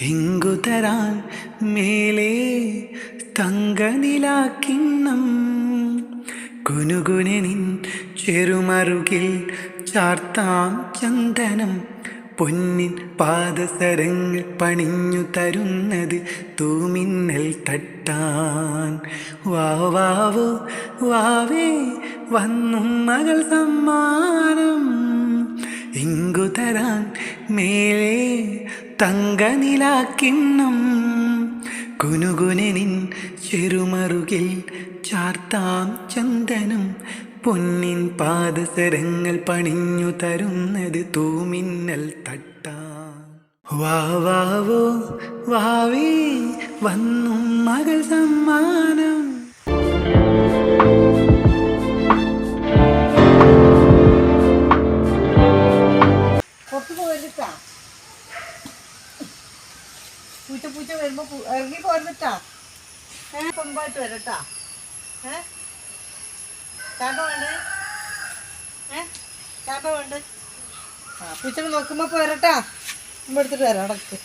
ഇങ്കു തരാൻ മേലേ തങ്കനിലാക്കിണ്ണം. നിൻ ചെറുമറുകിൽ ചാർത്താം ചന്ദനം. പൊന്നിൻ പാദസരങ്ങൾ പണിഞ്ഞു തരുന്നത് തൂമിന്നൽ തട്ടാൻ. വാവാവോ വാവേ വന്നു മകൾ സമ്മാനം. ഇങ്കു തരാൻ മേലേ തങ്കനിലാക്കിണ്ണം. കുനുകുനിൻ ചെറുമറുകിൽ ചാർത്താം ചന്ദനം. പൊന്നിൻ പാദസരങ്ങൾ പണിഞ്ഞു തരുന്നത് തൂമിന്നൽ തട്ടാൻ വാവാവോ വാവേ വന്നു മകൾ സമ്മാനം. ഇറങ്ങി പോരുന്നിട്ടാ? ഏ കൊമ്പായിട്ട് വരട്ടാ? ഏ? ചാമ്പ വേണ്ടേ? ഏ? ചാമ്പ വേണ്ടേ? ആ പൂച്ചനെ നോക്കുമ്പോ പോരട്ടാ. നമ്മ എടുത്തിട്ട് വരാം അടക്ക്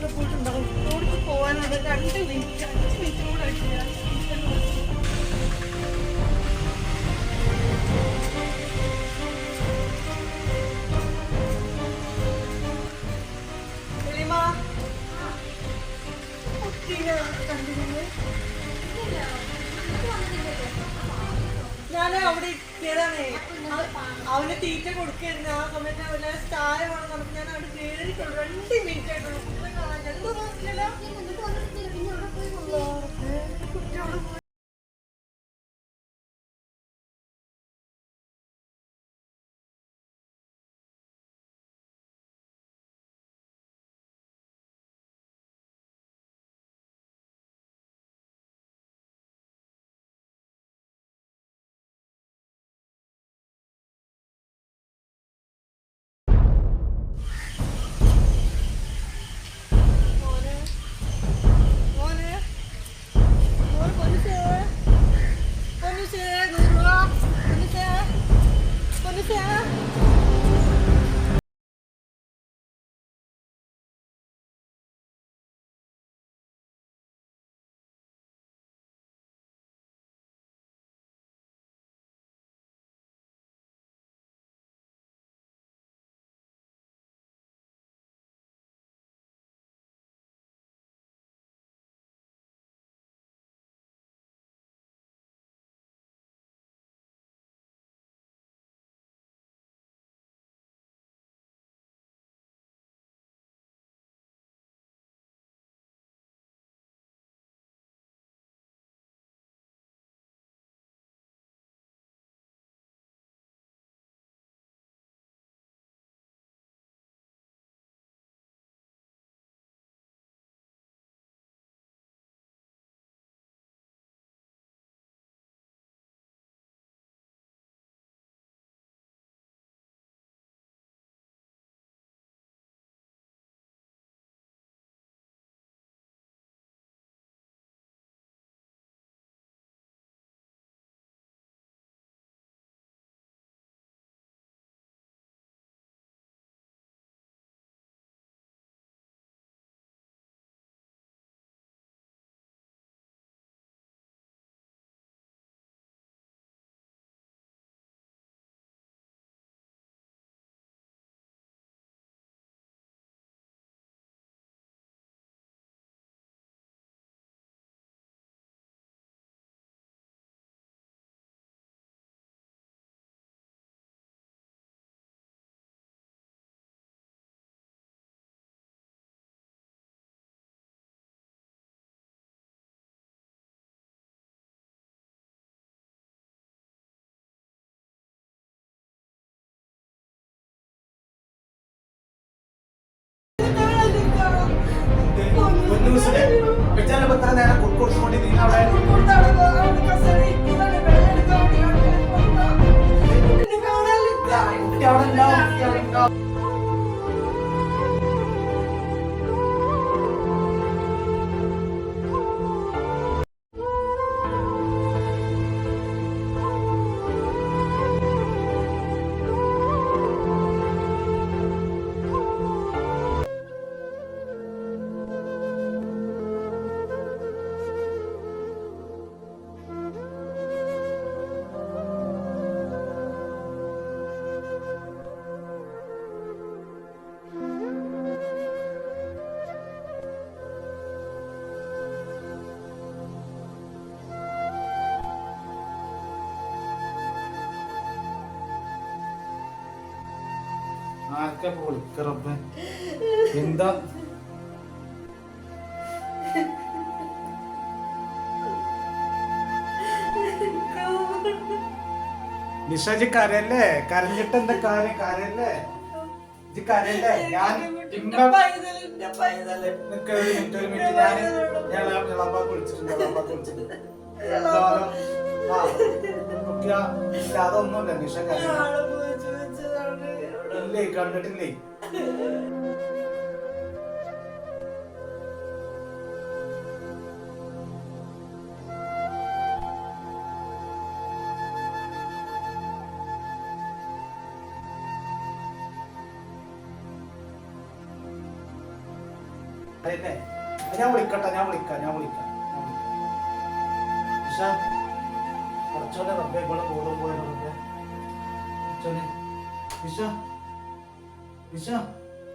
പിള്ളേന്മാരോടൊക്കെ പോയിട്ടുണ്ടാവും ഓടിച്ച് പോകാനുണ്ട് രണ്ട് മിനിറ്റ് അഞ്ച് മിനിറ്റ് കൂടെ ആയിട്ടില്ല സെലീമാ, കുട്ടീനെ കണ്ടിരുന്നു. ഞാൻ അവിടെ എത്തിയതാണേ അവന് തീറ്റ കൊടുക്കായിരുന്നു. ആ സമയത്ത് അവന് വേണം നമുക്ക് ഞാൻ അവിടെ കേറി രണ്ട് മിനിറ്റ് ആയിട്ടുള്ളൂ കുട്ടിനെ കാണാൻ എന്തോ നോക്കിയല്ലോ കുട്ടി അവിടെ പോയി എത്ര നേരം കുക്ക് കൊടുത്തുകൊണ്ട് നീ അവിടെ അവിടെ ആർക്കാ റബ്ബേ? എന്താ? നിഷാജി കരയല്ലേ? കരഞ്ഞിട്ട് എന്താ കാര്യം? കരയല്ലേ? ഇജ്ജ് കരയല്ലേ? ഞാൻ അതൊന്നുമില്ല. നിഷ കരയില്ല? ഇല്ലേ കണ്ടിട്ടില്ലേ? അല്ലേ ഞാൻ വിളിക്കട്ടെ ഞാൻ വിളിക്കാം ഞാൻ വിളിക്കാം നിഷ കുറച്ചോടെ റബ്ബെ ഇവിടെ ബോധം പോയാലോ റബ്ബെ? കുറച്ചോനെ നിഷ നിഷ